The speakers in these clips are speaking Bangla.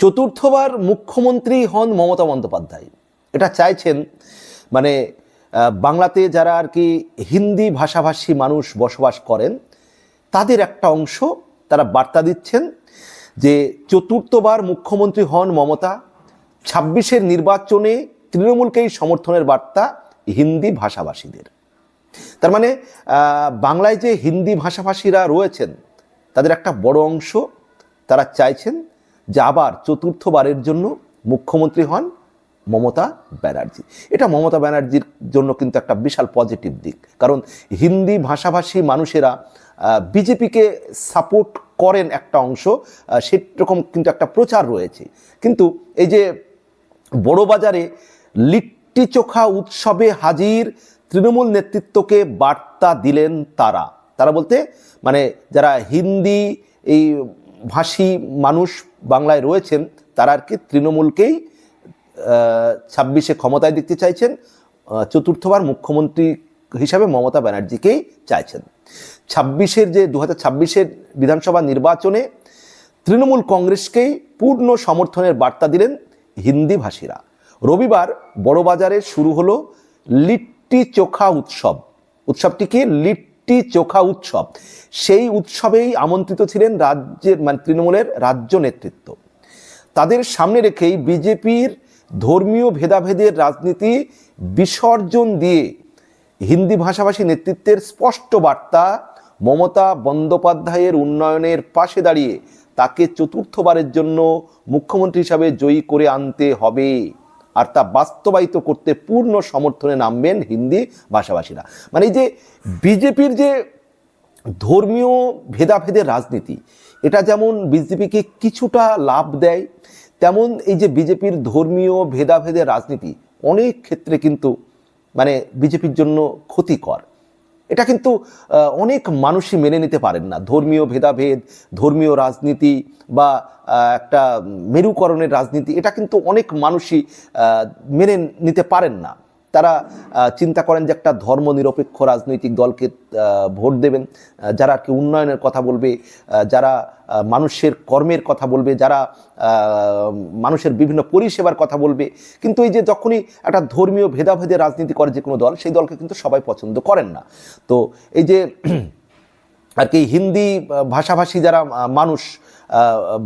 চতুর্থবার মুখ্যমন্ত্রী হন মমতা বন্দ্যোপাধ্যায়। এটা চাইছেন মানে বাংলাতে যারা আর কি হিন্দি ভাষাভাষী মানুষ বসবাস করেন, তাদের একটা অংশ তারা বার্তা দিচ্ছেন যে চতুর্থবার মুখ্যমন্ত্রী হন মমতা, ছাব্বিশের নির্বাচনে তৃণমূলকেই সমর্থনের বার্তা হিন্দি ভাষাভাষীদের। তার মানে বাংলায় যে হিন্দি ভাষাভাষীরা রয়েছেন, তাদের একটা বড় অংশ তারা চাইছেন যে আবার চতুর্থবারের জন্য মুখ্যমন্ত্রী হন মমতা ব্যানার্জি। এটা মমতা ব্যানার্জির জন্য কিন্তু একটা বিশাল পজিটিভ দিক। কারণ হিন্দি ভাষাভাষী মানুষেরা বিজেপিকে সাপোর্ট করেন একটা অংশ সেরকম কিন্তু একটা প্রচার রয়েছে। কিন্তু এই যে বড় বাজারে লিট্টি চোখা উৎসবে হাজির তৃণমূল নেতৃত্বকে বার্তা দিলেন তারা। তারা বলতে মানে যারা হিন্দি এই ভাষী মানুষ বাংলায় রয়েছেন, তারা আর কি তৃণমূলকেই ছাব্বিশে ক্ষমতায় দেখতে চাইছেন চতুর্থবার মুখ্যমন্ত্রী হিসাবে মমতা ব্যানার্জিকেই চাইছেন। ছাব্বিশের যে দু হাজার ছাব্বিশের বিধানসভা নির্বাচনে তৃণমূল কংগ্রেসকেই পূর্ণ সমর্থনের বার্তা দিলেন হিন্দি ভাষীরা। রবিবার বড়বাজারে শুরু হলো লিট্টি চোখা উৎসব। উৎসবটি কি লিট্টি চোখা উৎসব। সেই উৎসবেই আমন্ত্রিত ছিলেন রাজ্যের মানে তৃণমূলের রাজ্য নেতৃত্ব। তাদের সামনে রেখেই বিজেপির ধর্মীয় ভেদাভেদের রাজনীতি বিসর্জন দিয়ে হিন্দি ভাষাভাষী নেতৃত্বের স্পষ্ট বার্তা মমতা বন্দ্যোপাধ্যায়ের উন্নয়নের পাশে দাঁড়িয়ে তাকে চতুর্থবারের জন্য মুখ্যমন্ত্রী হিসাবে জয়ী করে আনতে হবে। আর তা বাস্তবায়িত করতে পূর্ণ সমর্থনে নামবেন হিন্দি ভাষাভাষীরা। মানে এই যে বিজেপির যে ধর্মীয় ভেদাভেদের রাজনীতি, এটা যেমন বিজেপিকে কিছুটা লাভ দেয়, তেমন এই যে বিজেপির ধর্মীয় ভেদাভেদের রাজনীতি অনেক ক্ষেত্রে কিন্তু মানে বিজেপির জন্য ক্ষতিকর। এটা কিন্তু অনেক মানুষই মেনে নিতে পারেন না। ধর্মীয় ভেদাভেদ, ধর্মীয় রাজনীতি বা একটা মেরুকরণের রাজনীতি, এটা কিন্তু অনেক মানুষই মেনে নিতে পারেন না। তারা চিন্তা করেন যে একটা ধর্মনিরপেক্ষ রাজনৈতিক দলকে ভোট দেবেন। যারা আর কি উন্নয়নের কথা বলবে যারা মানুষের কর্মের কথা বলবে, যারা মানুষের বিভিন্ন পরিষেবার কথা বলবে। কিন্তু এই যে যখনই একটা ধর্মীয় ভেদাভেদে রাজনীতি করে যে কোনো দল, সেই দলকে কিন্তু সবাই পছন্দ করেন না। তো এই যে আর কি হিন্দি ভাষাভাষী যারা মানুষ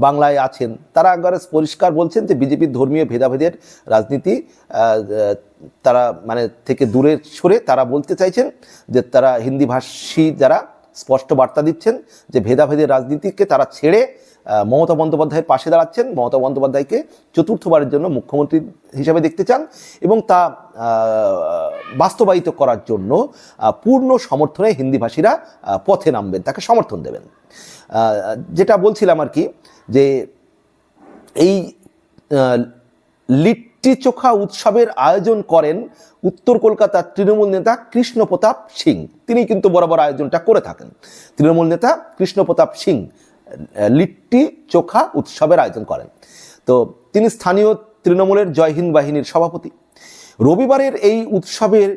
বাংলায় আছেন। তারা একবারে পরিষ্কার বলছেন যে বিজেপির ধর্মীয় ভেদাভেদের রাজনীতি তারা মানে থেকে দূরে সরে তারা বলতে চাইছেন যে তারা হিন্দিভাষী যারা স্পষ্ট বার্তা দিচ্ছেন যে ভেদাভেদের রাজনীতিকে তারা ছেড়ে মমতা বন্দ্যোপাধ্যায়ের পাশে দাঁড়াচ্ছেন। মমতা বন্দ্যোপাধ্যায়কে চতুর্থবারের জন্য মুখ্যমন্ত্রী হিসাবে দেখতে চান এবং তা বাস্তবায়িত করার জন্য পূর্ণ সমর্থনে হিন্দিভাষীরা পথে নামবেন, তাকে সমর্থন দেবেন। যেটা বলছিলাম আর কি, যে এই লিট্টি চোখা উৎসবের আয়োজন করেন উত্তর কলকাতার তৃণমূল নেতা কৃষ্ণ প্রতাপ সিং। তিনি কিন্তু বরাবর আয়োজনটা করে থাকেন। তৃণমূল নেতা কৃষ্ণ প্রতাপ সিং লিট্টি চোখা উৎসবের আয়োজন করেন। তো তিনি স্থানীয় তৃণমূলের জয় হিন্দ বাহিনীর সভাপতি। রবিবারের এই উৎসবের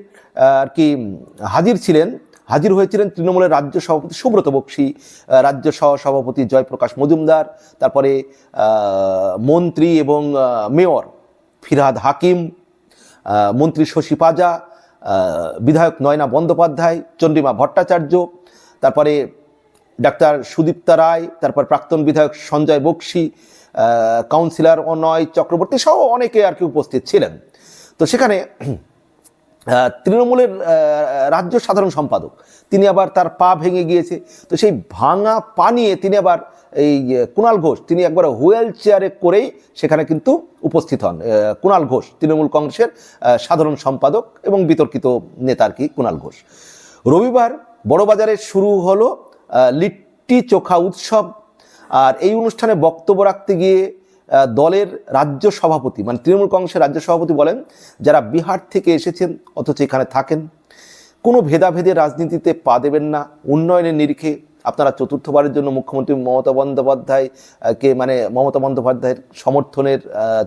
আর কি, হাজির ছিলেন, হাজির হয়েছিলেন তৃণমূলের রাজ্য সভাপতি সুব্রত বক্সী রাজ্য সহ সভাপতি জয়প্রকাশ মজুমদার, তারপরে মন্ত্রী এবং মেয়র ফিরহাদ হাকিম মন্ত্রী শশী পাজা বিধায়ক নয়না বন্দ্যোপাধ্যায়, চন্দ্রিমা ভট্টাচার্য, তারপরে ডাক্তার সুদীপ্তা রায়, তারপর প্রাক্তন বিধায়ক সঞ্জয় বক্সী কাউন্সিলর অনয় চক্রবর্তী সহ অনেকে আর কি উপস্থিত ছিলেন। তো সেখানে তৃণমূলের রাজ্য সাধারণ সম্পাদক, তিনি আবার তার পা ভেঙে গিয়েছে। তো সেই ভাঙা পা নিয়ে তিনি আবার এই কুণাল ঘোষ, তিনি একবার হুইল চেয়ারে করেই সেখানে কিন্তু উপস্থিত হন। কুণাল ঘোষ, তৃণমূল কংগ্রেসের সাধারণ সম্পাদক এবং বিতর্কিত নেতা আর কি কুণাল ঘোষ। রবিবার বড়বাজারে শুরু হলো লিট্টি চোখা উৎসব। আর এই অনুষ্ঠানে বক্তব্য রাখতে গিয়ে দলের রাজ্য সভাপতি মানে তৃণমূল কংগ্রেসের রাজ্য সভাপতি বলেন, যারা বিহার থেকে এসেছেন, অথচ এখানে থাকেন, কোনো ভেদাভেদে রাজনীতিতে পা দেবেন না, উন্নয়নের নিরিখে আপনারা চতুর্থবারের জন্য মুখ্যমন্ত্রী মমতা বন্দ্যোপাধ্যায় কে মানে মমতা বন্দ্যোপাধ্যায়ের সমর্থনের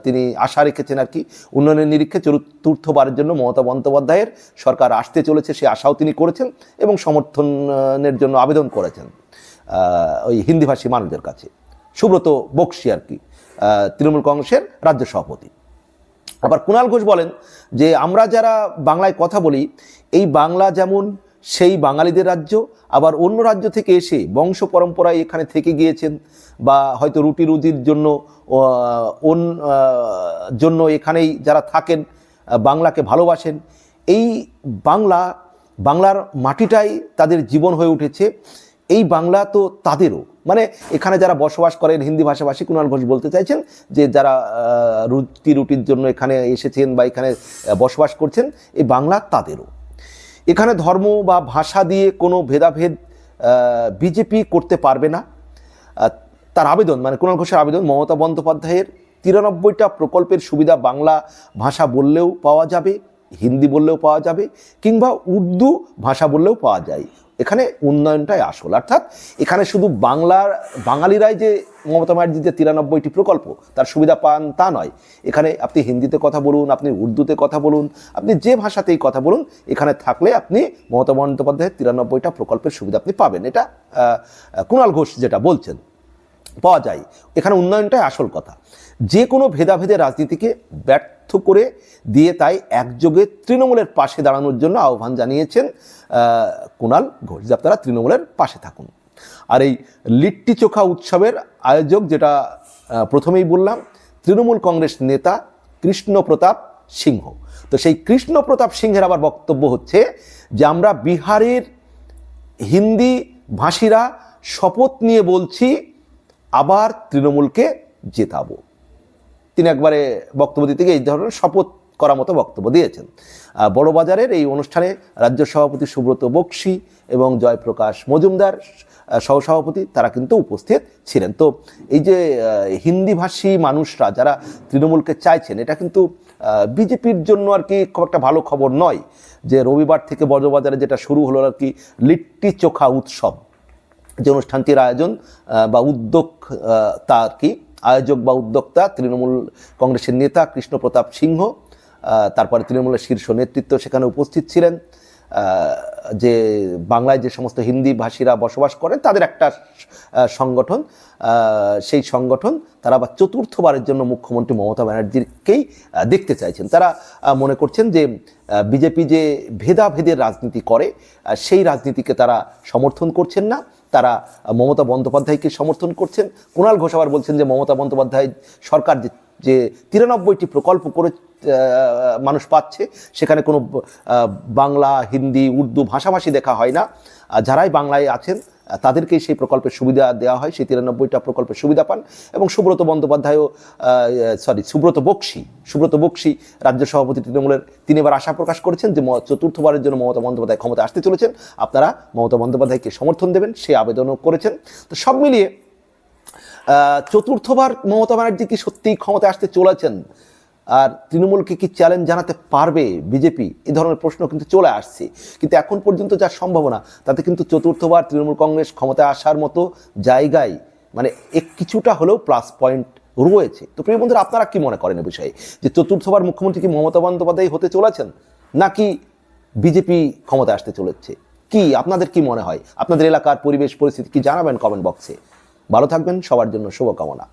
তিনি আশা রেখেছেন আর কি, উন্নয়নের নিরীক্ষে চতুর্থবারের জন্য মমতা বন্দ্যোপাধ্যায়ের সরকার আসতে চলেছে, সে আশাও তিনি করেছেন এবং সমর্থনের জন্য আবেদন করেছেন ওই হিন্দিভাষী মানুষদের কাছে। সুব্রত বক্সি আর কি তৃণমূল কংগ্রেসের রাজ্য সভাপতি। আবার কুণাল ঘোষ বলেন যে, আমরা যারা বাংলায় কথা বলি, এই বাংলা যেমন সেই বাঙালিদের রাজ্য, আবার অন্য রাজ্য থেকে এসে বংশ পরম্পরায় এখানে থেকে গিয়েছেন বা হয়তো রুটি রুজির জন্য অন জন্য এখানেই যারা থাকেন বাংলাকে ভালোবাসেন। এই বাংলা, বাংলার মাটিটাই তাদের জীবন হয়ে উঠেছে। এই বাংলা তো তাদেরও। মানে এখানে যারা বসবাস করেন, হিন্দি ভাষাভাষী কুণাল ঘোষ বলতে চাইছেন যে যারা রুটি রুটির জন্য এখানে এসেছেন বা এখানে বসবাস করছেন, এই বাংলা তাদেরও। এখানে ধর্ম বা ভাষা দিয়ে কোনো ভেদাভেদ বিজেপি করতে পারবে না। তার আবেদন মানে কুণাল ঘোষের আবেদন মমতা বন্দ্যোপাধ্যায়ের তিরানব্বইটা প্রকল্পের সুবিধা বাংলা ভাষা বললেও পাওয়া যাবে, হিন্দি বললেও পাওয়া যাবে, কিংবা উর্দু ভাষা বললেও পাওয়া যায়। এখানে উন্নয়নটাই আসল। অর্থাৎ এখানে শুধু বাংলার, বাঙালিরাই যে মমতা ব্যানার্জির যে তিরানব্বইটি প্রকল্প, তার সুবিধা পান তা নয়। এখানে আপনি হিন্দিতে কথা বলুন, আপনি উর্দুতে কথা বলুন, আপনি যে ভাষাতেই কথা বলুন, এখানে থাকলে আপনি মমতা বন্দ্যোপাধ্যায়ের তিরানব্বইটা প্রকল্পের সুবিধা আপনি পাবেন। এটা কুণাল ঘোষ যেটা বলছেন, পাওয়া যায়। এখানে উন্নয়নটাই আসল কথা। যে কোনো ভেদাভেদে রাজনীতিকে ব্যর্থ করে দিয়ে তাই একযোগে তৃণমূলের পাশে দাঁড়ানোর জন্য আহ্বান জানিয়েছেন কুণাল ঘোষ। যে আপনারা তৃণমূলের পাশে থাকুন। আর এই লিট্টি চোখা উৎসবের আয়োজক যেটা প্রথমেই বললাম, তৃণমূল কংগ্রেস নেতা কৃষ্ণ প্রতাপ সিংহ। তো সেই কৃষ্ণ প্রতাপ সিংহের আবার বক্তব্য হচ্ছে যে, আমরা বিহারের হিন্দি ভাষীরা শপথ নিয়ে বলছি, আবার তৃণমূলকে জেতাবো। তিনি একবারে বক্তব্য দিতে গিয়ে এই ধরনের শপথ করার মতো বক্তব্য দিয়েছেন। আহ, বড়বাজারের এই অনুষ্ঠানে রাজ্য সভাপতি সুব্রত বক্সি এবং জয়প্রকাশ মজুমদার সহসভাপতি তারা কিন্তু উপস্থিত ছিলেন। তো এই যে হিন্দিভাষী মানুষরা যারা তৃণমূলকে চাইছেন এটা কিন্তু বিজেপির জন্য আর কি খুব একটা ভালো খবর নয় যে রবিবার থেকে বড়বাজারে যেটা শুরু হলো আর কি লিট্টি চোখা উৎসব। যে অনুষ্ঠানটির আয়োজন বা উদ্যোগ তা আর কি আয়োজক বা উদ্যোক্তা তৃণমূল কংগ্রেসের নেতা কৃষ্ণপ্রতাপ সিংহ তারপরে তৃণমূলের শীর্ষ নেতৃত্ব সেখানে উপস্থিত ছিলেন। যে বাংলায় যে সমস্ত হিন্দি ভাষীরা বসবাস করেন, তাদের একটা সংগঠন সেই সংগঠন তারা আবার চতুর্থবারের জন্য মুখ্যমন্ত্রী মমতা ব্যানার্জিকেই দেখতে চাইছেন। তারা মনে করছেন যে বিজেপি যে ভেদাভেদের রাজনীতি করে সেই রাজনীতিকে তারা সমর্থন করছেন না। তারা মমতা বন্দ্যোপাধ্যায়কে সমর্থন করছেন। কুণাল ঘোষ আবার বলছেন যে মমতা বন্দ্যোপাধ্যায় সরকার যে যে তিরানব্বইটি প্রকল্প করে মানুষ পাচ্ছে, সেখানে কোনো বাংলা, হিন্দি, উর্দু ভাষাভাষী দেখা হয় না। যারাই বাংলায় আছেন তাদেরকেই সেই প্রকল্পের সুবিধা দেওয়া হয়, সেই তিরানব্বইটা প্রকল্পের সুবিধা পান এবং সুব্রত বন্দ্যোপাধ্যায়ও সরি সুব্রত বক্সি সুব্রত বক্সি রাজ্য সভাপতি তৃণমূলের তিনি এবার আশা প্রকাশ করেছেন যে চতুর্থবারের জন্য মমতা বন্দ্যোপাধ্যায় ক্ষমতা আসতে চলেছেন। আপনারা মমতা বন্দ্যোপাধ্যায়কে সমর্থন দেবেন, সে আবেদনও করেছেন। তো সব মিলিয়ে চতুর্থবার মমতা ব্যানার্জি কি সত্যিই ক্ষমতায় আসতে চলেছেন? আর তৃণমূলকে কি চ্যালেঞ্জ জানাতে পারবে বিজেপি এ ধরনের প্রশ্ন কিন্তু চলে আসছে। কিন্তু এখন পর্যন্ত যা সম্ভাবনা, তাতে কিন্তু চতুর্থবার তৃণমূল কংগ্রেস ক্ষমতায় আসার মতো জায়গায় মানে এক কিছুটা হলেও প্লাস পয়েন্ট রয়েছে। তো প্রিয় বন্ধুরা, আপনারা কি মনে করেন এ বিষয়ে? যে চতুর্থবার মুখ্যমন্ত্রী কি মমতা বন্দ্যোপাধ্যায় হতে চলেছেন? নাকি বিজেপি ক্ষমতায় আসতে চলেছে? কি, আপনাদের কি মনে হয়? আপনাদের এলাকার পরিবেশ, পরিস্থিতি কি জানাবেন কমেন্ট বক্সে? ভালো থাকবেন, সবার জন্য শুভকামনা।